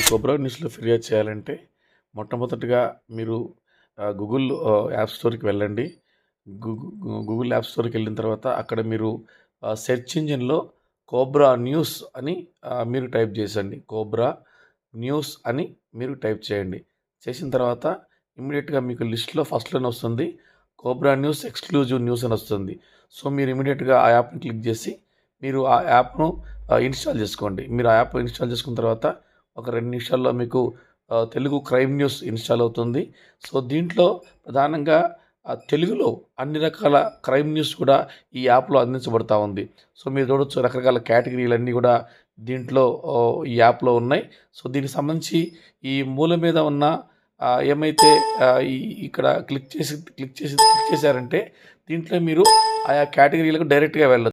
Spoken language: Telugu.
కోబ్రా న్యూస్లో ఫిర్యాదు చేయాలంటే మొట్టమొదటిగా మీరు గూగుల్ యాప్ స్టోర్కి వెళ్ళండి. గూగు- గూగుల్ యాప్ స్టోర్కి వెళ్ళిన తర్వాత అక్కడ మీరు సెర్చ్ ఇంజిన్లో కోబ్రా న్యూస్ అని మీరు టైప్ చేసండి. కోబ్రా న్యూస్ అని మీరు టైప్ చేయండి. చేసిన తర్వాత ఇమీడియట్గా మీకు లిస్ట్లో ఫస్ట్లోనే వస్తుంది. కోబ్రా న్యూస్ ఎక్స్క్లూజివ్ న్యూస్ అని వస్తుంది. సో మీరు ఇమీడియట్గా ఆ యాప్ని క్లిక్ చేసి మీరు ఆ యాప్ను ఇన్స్టాల్ చేసుకోండి. మీరు ఆ యాప్ ఇన్స్టాల్ చేసుకున్న తర్వాత ఒక రెండు నిమిషాల్లో మీకు తెలుగు క్రైమ్ న్యూస్ ఇన్స్టాల్ అవుతుంది. సో దీంట్లో ప్రధానంగా తెలుగులో అన్ని రకాల క్రైమ్ న్యూస్ కూడా ఈ యాప్లో అందించబడతా ఉంది. సో మీరు చూడొచ్చు రకరకాల కేటగిరీలు అన్నీ కూడా దీంట్లో ఈ యాప్లో ఉన్నాయి. సో దీనికి సంబంధించి ఈ మూల మీద ఉన్న ఏమైతే ఇక్కడ క్లిక్ చేసి క్లిక్ చేసి క్లిక్ చేశారంటే దీంట్లో మీరు ఆయా కేటగిరీలకు డైరెక్ట్గా వెళ్ళచ్చు.